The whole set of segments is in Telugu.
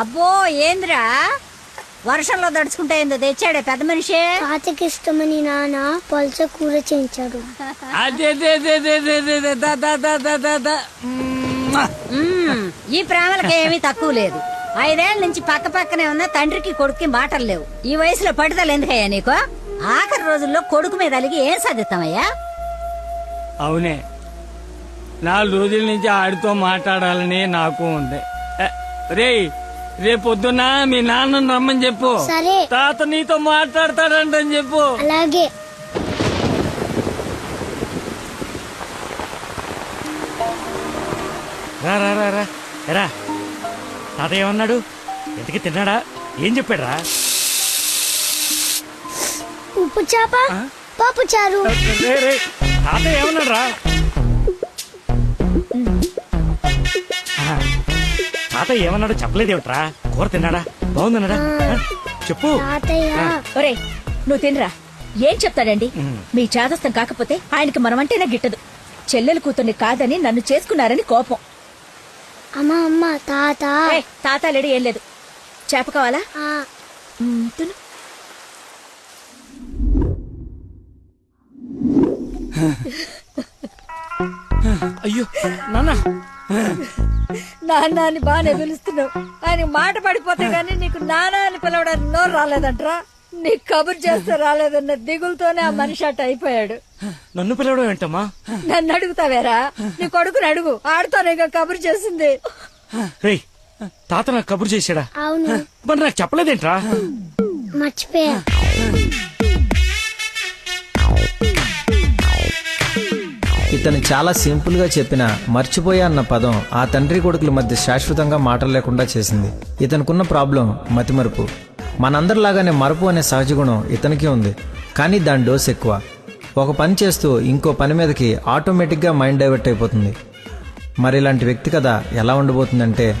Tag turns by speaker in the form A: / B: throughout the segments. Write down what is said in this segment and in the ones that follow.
A: అబ్బో ఏంద్రా? వర్షంలో దడుచుకుంటే ఏందో తెచ్చాడే పెద్ద మనిషి.
B: తాతకి ఇష్టమని నాన్న పల్చ కూర చేయించాడు.
C: మ్మ్.
A: ఈ ప్రేమలకి ఏమీ తక్కువ లేదు. ఐదేళ్ళ నుంచి పక్క పక్కనే ఉన్న తండ్రికి కొడుక్కి మాటలు లేవు. ఈ వయసులో పట్టుదల ఎందుకయ్యా నీకు? ఆఖరి రోజుల్లో కొడుకు మీద అలిగి ఏం సాధిస్తామయ్యా?
C: అవునే. నాలుగు రోజుల నుంచి ఆడితో మాట్లాడాలని నాకు ఉంది. ఏ, రేయ్ రేపు పొద్దున్న మీ నాన్న రమ్మని చెప్పు.
B: సరే.
C: తాత నీతో మాట్లాడతాడంటని చెప్పు.
B: అలాగే.
D: రా రా రా రా. ఎరా. తాత ఏమన్నాడు? ఎందుకు తిన్నాడా? ఏం చెప్పాడు రా
B: ఉప్పు చేప పప్పు చారు.
D: తాత ఏమన్నాడు రా తాత ఏమన్నాడు చెప్పలేదేమిట్రా కూర తిన్నాడా? బాగుందన్నాడా? చెప్పు.
B: తాతయ్య.
E: ఒరే నువ్వు తినరా? ఏం చెప్తాడండి? మీ చాదస్తం కాకపోతే ఆయనకి మనమంటేనే గిట్టదు. చెల్లెలు కూతుర్ని కాదని నన్ను చేసుకున్నారని కోపం.
B: అమ్మ అమ్మ తాత.
E: తాత లేడు ఏం లేదు. చేప కావాలా? తిను.
D: అయ్యో నాన్న.
A: నాన్న అని బాగానే పిలుస్తున్నావు. ఆయన మాట పడిపోతే గానీ నీకు నాన్న అని పిలవడానికి నోరు రాలేదంట్రా? నీకు కబురు చేస్తే రాలేదన్న దిగులతోనే ఆ మనిషి అట్ట అయిపోయాడు.
D: నన్ను పిలవడం ఏంటమ్మా?
A: నన్ను అడుగుతావేరా? నీ కొడుకుని అడుగు. ఆడుతోనే కబురు చేసింది.
D: రేయ్ తాత నాకు కబురు చేశాడా?
B: అవును.
D: మరి నాకు చెప్పలేదేంట్రా?
B: మర్చిపోయా.
F: ఇతను చాలా సింపుల్గా చెప్పిన మర్చిపోయా అన్న పదం ఆ తండ్రి కొడుకుల మధ్య శాశ్వతంగా మాటలు లేకుండా చేసింది. ఇతనుకున్న ప్రాబ్లం మతిమరుపు. మనందరిలాగానే మరపు అనే సహజ గుణం ఇతనికి ఉంది. కానీ దాని డోస్ ఎక్కువ. ఒక పని చేస్తూ ఇంకో పని మీదకి ఆటోమేటిక్గా మైండ్ డైవర్ట్ అయిపోతుంది. మరి ఇలాంటి వ్యక్తి కథ ఎలా ఉండబోతుందంటే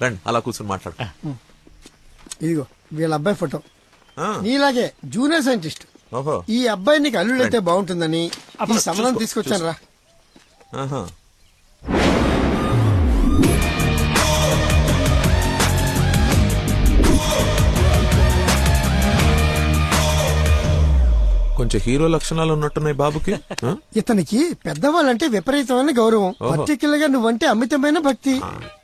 G: రండి అలా కూర్చొని మాట్లాడు.
H: ఇదిగో వీళ్ళ అబ్బాయి ఫోటో.
G: ఆ,
H: నీలాగే జూనియర్ సైంటిస్ట్.
G: ఓహో.
H: ఈ అబ్బాయి నీకు అల్లుడైతే బాగుంటుందని ఈ సంబంధం తీసుకొచ్చాను రా
G: ఆహా. కొంచెం హీరో లక్షణాలు ఉన్నట్టున్నాయి బాబుకి ఆ?
H: ఇతనికి పెద్దవాళ్ళంటే విపరీతమైన గౌరవం. పర్టికులర్గా నువ్వంటే అమితమైన భక్తి.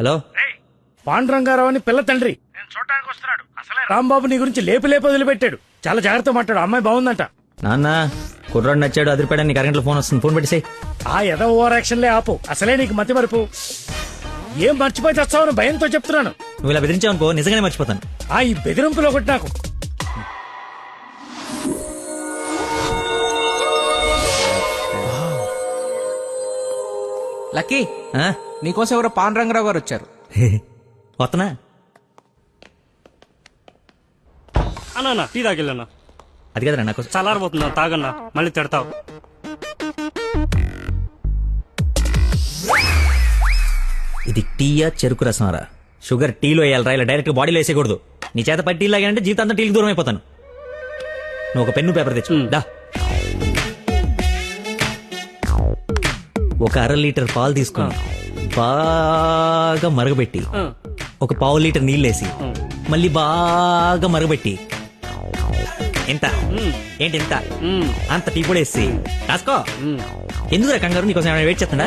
F: హలో?
D: పాండురంగారావు అని పిల్ల తండ్రి. నేను చూడటానికి వస్తున్నాడు. అసలే రాంబాబు నీ గురించి లేపు లేపు వదిలిపెట్టాడు. చాలా జాగ్రత్త మాట్లాడు. అమ్మాయి బాగుందంట.
F: నాన్న కుర్రాడు నచ్చాడు అదిరిపాడని నీకు అరగంటలో ఫోన్ వస్తుంది. ఫోన్ పెట్టేసాయి.
D: ఆ ఎద ఓవర్ యాక్షన్లే ఆపు. అసలే నీకు మతి మరుపు. ఏం మర్చిపోయి తెస్తావని భయంతో చెప్తున్నాను.
F: నువ్వు ఇలా బెదిరించావనుకో నిజంగానే మర్చిపోతాను.
D: ఆ ఈ బెదిరింపులు ఒకటి నాకు.
I: లక్కీ నీకోసం ఎవరో పాన్ రంగరావు గారు వచ్చారు.
F: వస్తున్నా?
C: అన్నా టీ తాగిల్లన్నా
F: అది కదరా నాకు
C: చల్లారబోతున్నా తాగన్నా మళ్ళీ తిడతావు.
F: ఇది టీయా చెరుకు రసంరా? షుగర్ టీలో వేయాలరా ఇలా డైరెక్ట్ బాడీలో వేసేయకూడదు. నీ చేత పట్టి టీ లాగానంటే జీవితం అంతా టీకి దూరం అయిపోతాను నువ్వు ఒక పెన్ను పేపర్ తెచ్చు దా.
J: ఒక అర లీటర్ పాలు తీసుకుని బాగా మరగబెట్టి ఒక పావు లీటర్ నీళ్ళేసి మళ్ళీ బాగా మరగబెట్టి ఎంత? ఏంటి ఎంత? అంత టీ పొడి వేసి రాసుకో. ఎందుకు కంగారు? నీకోసం వెయిట్ చేస్తుందా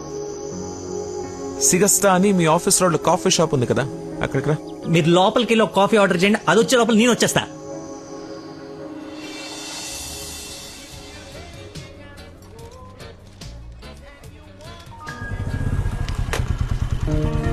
G: సిగస్టా అని మీ ఆఫీస్ రోడ్లో కాఫీ షాప్ ఉంది కదా అక్కడికి రా.
J: మీరు లోపలికి వెళ్ళి ఒక కాఫీ ఆర్డర్ చేయండి అది వచ్చే లోపల నేను వచ్చేస్తా.
K: బాబా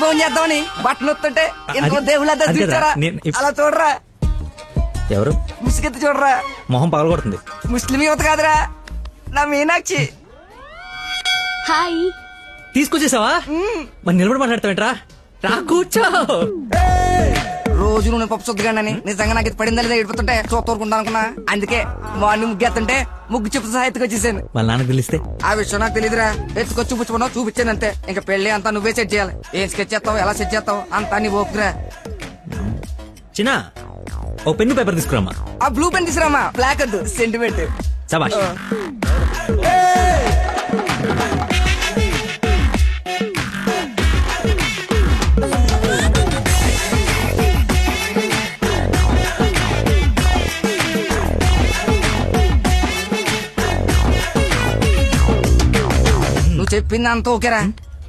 K: ఫోన్ చేద్దామని బట్టలు వస్తుంటే
J: అది-
K: దేవుళ్ళ చూచారా? అలా చూడరా?
J: ఎవరు?
K: ముసుగెత్తి చూడరా?
J: మొహం పగలగొడుతుంది.
K: ముస్లిం యువత కాదురా. నా మీనాక్షి.
B: హాయ్.
J: తీసుకొచ్చేసావా? మరి నిలబడి మాట్లాడతావేంట్రా? రా కూర్చో.
K: రోజు నువ్వు పప్పు శుద్ధిగానని నిజంగా నాకు ఇది పడిందా లేదా ఏడిపోతుంటే చూస్తూరుకుంటా అనుకున్నా. అందుకే మార్నింగ్ ముగ్గు ఎత్తుంటే ముగ్గు చెప్పు సహా ఎత్తుకొచ్చేసాను
J: వాళ్ళ నాన్నకు తెలిస్తే
K: ఆ విషయం నాకు తెలియదురా ఎత్తుకొచ్చి చూపించుకున్నావు చూపించాను అంతే ఇంకా పెళ్ళి అంతా నువ్వే సెట్ చేయాలి. ఏం స్కెచ్ చేస్తావు ఎలా సెట్ చేస్తావు అంతా నీ ఓపురా.
J: చిన్న ఓ పెన్ను పేపర్ తీసుకురామా
K: ఆ బ్లూ పెన్ తీసురామా బ్లాక్ వద్దు సెంటిమెంట్
J: సబాష్.
K: నువ్వు చెప్పింది అంత ఓకేరా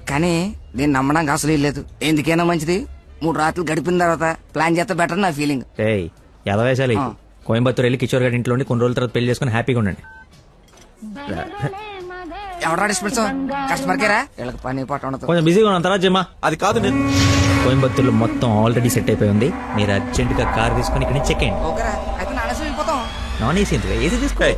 K: కానీ నేను నమ్మడానికి అసలు లేదు. ఎందుకైనా మంచిది. మూడు రాత్రులు గడిపిన తర్వాత ప్లాన్ చేస్తే బెటర్ నా ఫీలింగ్.
J: ఏయ్ ఎలా వేసాలి. కోయంబత్తూర్ వెళ్ళి కిషోర్ గారి ఇంట్లో ఉండి కొన్ని రోజుల తర్వాత పెళ్ళి చేసుకుని హ్యాపీగా ఉండండి.
K: డిస్పెన్స్ కస్టమర్ కేరా? వీళ్ళకి పని పాట ఉండదు.
J: కొంచెం బిజీగా ఉన్నాం. తర్వాత జమ్మా
G: అది కాదు నేను.
J: కోయంబత్తూర్లో మొత్తం ఆల్రెడీ సెట్ అయిపోయి ఉంది. మీరు అర్జెంట్గా కార్ తీసుకుని ఇక్కడ చెక్ అయ్యండి
K: ఓకేరా. అయితే నానేసి వెళ్ళిపోతాం
J: నాన్ ఏసీ ఎందుకు? ఏసీ తీసుకో.
G: ఏయ్,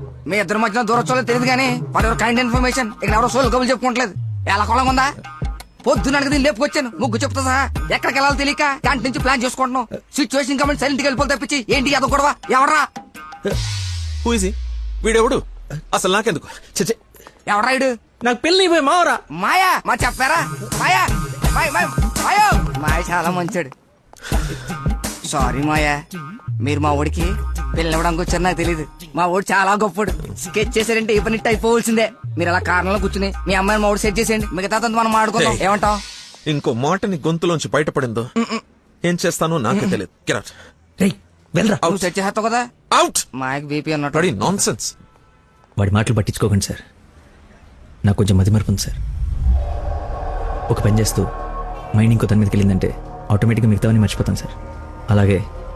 K: మీ ఇద్దరి మధ్యన దూరం చూడలేదు తెలియదు కానీ మరి ఎవరు కైండ్ ఇన్ఫర్మేషన్ ఇక్కడ ఎవరో సోల్ కబులు చెప్పుకోవట్లేదు ఎలా కొలం ఉందా? పొద్దున అడిగి దీన్ని లేపుకొచ్చాను. ముగ్గు చెప్తా సహా. ఎక్కడికి వెళ్ళాలో తెలియక క్యాంటీన్ నుంచి ప్లాన్ చేసుకుంటున్నాం. సిచ్యువేషన్ కమెంట్ సైలెంట్ వెళ్ళిపోతే తప్పించి ఏంటి అదో గొడవ? ఎవరా
G: హూజీ వీడెవడు? అసలు నాకెందుకు? చచ్చే
K: ఎవరా ఇడు
J: నాకు పెళ్ళి పోయి మావరా.
K: మాయా? మా చెప్పారా? మాయా? మాయ మాయ మాయో! మాయ చాలా మంచాడు. సారీ మాయా. మీరు మా ఓడికి పిల్లవడానికి వచ్చారు నాకు తెలియదు మా ఓడి చాలా గొప్పడు స్కెచ్ చేశారంటే ఈ పని అయిపోవలసిందే మీరు అలా కారణంలో కూర్చుని మీ అమ్మాయిని మూడు సెట్ చేసేయండి. మిగతా మనం ఆడుకుందాం. ఏమంటావ్?
G: ఇంకో మాటని గొంతులోంచి బయటపడిందో? ఏం చేస్తానో నాకే తెలియదు
J: రేయ్ వెళ్ళరా.
K: సెట్ చేస్తావు కదా?
G: అవుట్
K: మాయకు బీపీ అన్నట్టు
G: నాన్ సెన్స్
J: వాడి మాటలు పట్టించుకోకండి సార్. నాకు కొంచెం మతి మరపు ఉంది సార్. ఒక పని చేస్తూ మైండ్ ఇంకో తన మీదకి వెళ్ళిందంటే ఆటోమేటిక్గా మిగతావన్నీ మర్చిపోతాను సార్. అలాగే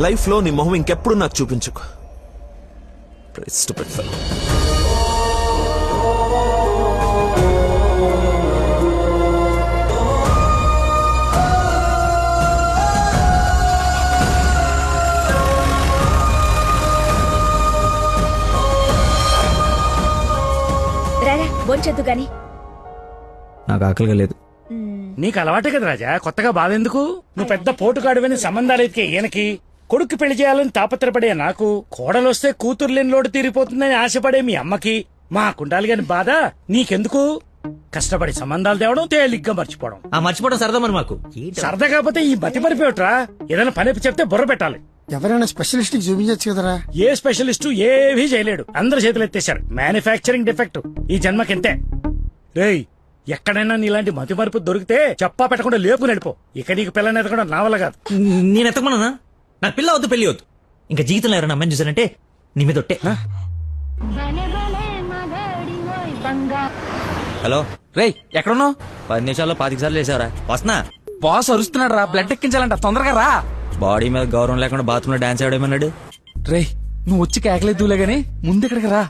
G: లైఫ్లో నీ మొహం ఇంకెప్పుడు నాకు చూపించుకో. Fellow.
E: రారా బొంచొద్దు గాని.
J: నాకు ఆకలిగా లేదు.
D: నీకు అలవాటే కదా రాజా కొత్తగా బాధెందుకు? నువ్వు పెద్ద పోటుగాడువని సంబంధాలు ఎతికే ఈయనకి. కొడుకు పెళ్ళి చేయాలని తాపత్రపడే నాకు కోడలొస్తే కూతురు లేని లోటు తీరిపోతుందని ఆశపడే మీ అమ్మకి మా కుండాలి గాని బాధ? నీకెందుకు? కష్టపడి సంబంధాలు తేవడం తేలిగ్గా మర్చిపోవడం.
J: ఆ మర్చిపోవడం సరదా మరి మాకు.
D: సరదా కాకపోతే ఈ బతి మరిపోయట్రా? ఏదైనా పని చెప్తే బుర్ర పెట్టాలి.
H: ఎవరైనా స్పెషలిస్ట్కి చూపించచ్చు కదరా?
D: ఏ స్పెషలిస్టు ఏవీ చేయలేడు. అందరు చేతులు ఎత్తేశారు. Manufacturing defect. ఈ జన్మకింతే. రేయ్ ఎక్కడైనా నీలాంటి మతి మరుపు దొరికితే చెప్పా పెట్టకుండా లేపు నడిపో ఇక నీకు పిల్లని ఎదగడం నా వల్ల కాదు.
J: నేను ఎత్తకమన్నా నాకు పిల్ల వద్దు పెళ్ళి వద్దు. ఇంకా జీవితంలో ఎవరైనా అమ్మాయిని చూసానంటే నీ మీద ఒట్టే. హలో.
I: రేయ్ ఎక్కడున్నావు?
J: పది నిమిషాల్లో పాతిక సార్లు వేసావరా వస్తున్నా
I: బాస్ అరుస్తున్నాడు రా బ్లడ్ ఎక్కించాలంట తొందరగా రా.
J: బాడీ మీద గౌరవం లేకుండా బాత్రూమ్లో డాన్స్ ఆడేమన్నాడు?
I: రేయ్ నువ్వు వచ్చి కేకలేదులే గాని ముందు ఇక్కడికి రా?